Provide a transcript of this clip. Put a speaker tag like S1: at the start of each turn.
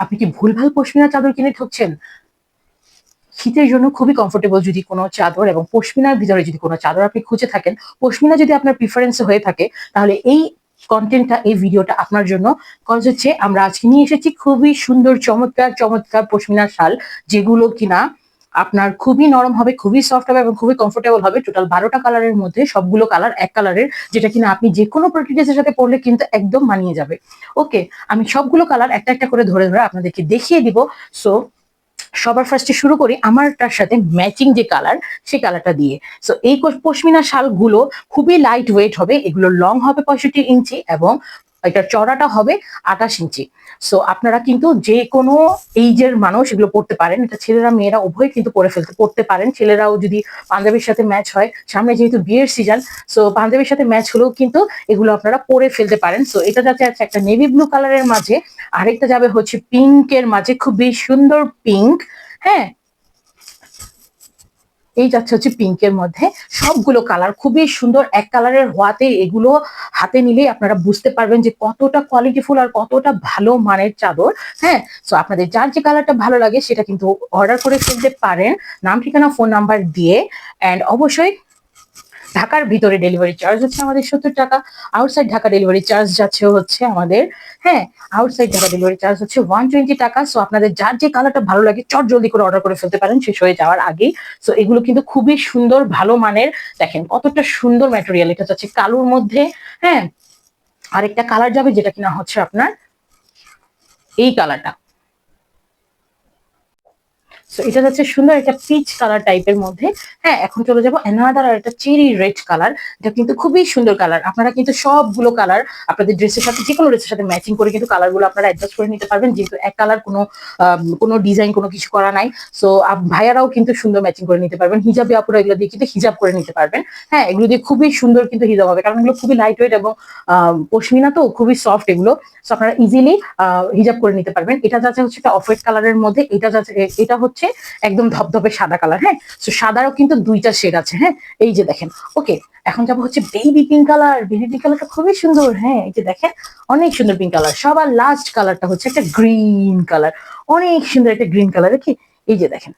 S1: আপনি কি ভুলভাল পশমিনা চাদর কিনে ঠকছেন? শীতের জন্য খুবই কমফোর্টেবল যদি কোনো চাদর এবং পশমিনার ভিতরে যদি কোনো চাদর আপনি খুঁজে থাকেন, পশমিনা যদি আপনার প্রিফারেন্স হয়ে থাকে, তাহলে এই কন্টেন্টটা এই ভিডিওটা আপনার জন্য কজ হচ্ছে আমরা আজকে নিয়ে এসেছি খুবই সুন্দর, চমৎকার চমৎকার পশমিনার শাল, যেগুলো কিনা আপনার খুবই নরম হবে, খুবই সফট হবে এবং খুবই কমফোর্টেবল হবে। টোটাল বারোটা কালারের মধ্যে সবগুলো কালার এক কালারের যেটা কিনা আপনি যে কোনো প্রোটিডেসের সাথে পরলে কিন্তু একদম মানিয়ে যাবে। ওকে আমি সবগুলো কালার একটা একটা করে ধরে ধরে আপনাদেরকে দেখিয়ে দিব। সো সবার ফার্স্টে শুরু করি আমারটার সাথে ম্যাচিং যে কালার সেই কালারটা দিয়ে। সো এই পশমিনা শালগুলো খুবই লাইট ওয়েট হবে, এগুলো লং হবে পঁয়ষট্টি ইঞ্চি এবং এটার চড়াটা হবে আঠাশ ইঞ্চি। সো আপনারা কিন্তু যে কোনো এইজের মানুষ এগুলো পড়তে পারেন। এটা ছেলেরা, মেয়েরা উভয় কিন্তু পরে ফেলতে, পড়তে পারেন। ছেলেরাও যদি পাঞ্জাবির সাথে ম্যাচ হয়, সামনে যেহেতু বিয়ের সিজন সো পাঞ্জাবির সাথে ম্যাচ হলেও কিন্তু এগুলো আপনারা পরে ফেলতে পারেন। সো এটা যাচ্ছে আছে একটা নেভি ব্লু কালারের মাঝে, আরেকটা যাবে হচ্ছে পিঙ্কের মাঝে, খুবই সুন্দর পিঙ্ক হ্যাঁ? এই যাচ্ছে হচ্ছে পিঙ্কের মধ্যে। সবগুলো কালার খুবই সুন্দর। এক কালারের হওয়াতে এগুলো হাতে নিলেই আপনারা বুঝতে পারবেন যে কতটা কোয়ালিটিফুল আর কতটা ভালো মানের চাদর। হ্যাঁ সো আপনাদের যার যে কালারটা ভালো লাগে সেটা কিন্তু অর্ডার করে ফেলতে পারেন। নাম, ঠিকানা ফোন নাম্বার দিয়ে। অ্যান্ড অবশ্যই ঢাকার ভিতরে ডেলিভারি চার্জ হচ্ছে আমাদের সত্তর টাকা আউটসাইড ঢাকা ডেলিভারি চার্জ যাচ্ছে হচ্ছে আমাদের হ্যাঁ আউটসাইড ঢাকা ডেলিভারি চার্জ হচ্ছে ওয়ান টোয়েন্টি টাকা। সো আপনাদের যার যে কালারটা ভালো লাগে, চট জলদি করে অর্ডার করে ফেলতে পারেন, শেষ হয়ে যাওয়ার আগেই। সো এগুলো কিন্তু খুবই সুন্দর, ভালো মানের, দেখেন কতটা সুন্দর ম্যাটেরিয়াল এটা হচ্ছে কালোর মধ্যে হ্যাঁ আরেকটা কালার যাবে যেটা কিনা হচ্ছে আপনার এই কালারটা সো এটা যাচ্ছে সুন্দর একটা পিচ কালার টাইপের মধ্যে। হ্যাঁ এখন চলে যাব অ্যানাদার আর একটা চেরি রেড কালার এটা কিন্তু খুবই সুন্দর কালার আপনারা কিন্তু সবগুলো কালার আপনাদের ড্রেসের সাথে যে কোনো ড্রেসের সাথে ম্যাচিং করে কিন্তু কালারগুলো আপনারা অ্যাডজাস্ট করে নিতে পারবেন। যেহেতু এক কালার কোনো কোনো ডিজাইন কোনো কিছু করা নাই। সো ভাইয়ারাও কিন্তু সুন্দর ম্যাচিং করে নিতে পারবেন। হিজাবে আপুরা এগুলো দিয়ে কিন্তু হিজাব করে নিতে পারবেন। হ্যাঁ এগুলো দিয়ে খুবই সুন্দর কিন্তু হিজাব হবে। কারণ এগুলো খুবই লাইট ওয়েট এবং পশমিনা তো খুবই সফট এগুলো। সো আপনারা ইজিলি হিজাব করে নিতে পারবেন। এটা যাচ্ছে হচ্ছে একটা অফ হোয়াইট কালারের মধ্যে। এটা যাচ্ছে এটা হচ্ছে একদম ধপধপে সাদা কালার হ্যাঁ? তো সাদারও কিন্তু দুইটা শেড আছে হ্যাঁ? এই যে দেখেন ওকে এখন যাব হচ্ছে baby pink colour baby pink কালারটা খুবই সুন্দর হ্যাঁ? এই যে দেখেন, অনেক সুন্দর পিঙ্ক কালার সবার লাস্ট কালারটা হচ্ছে একটা গ্রিন কালার অনেক সুন্দর একটা গ্রিন কালার দেখি? এই যে দেখেন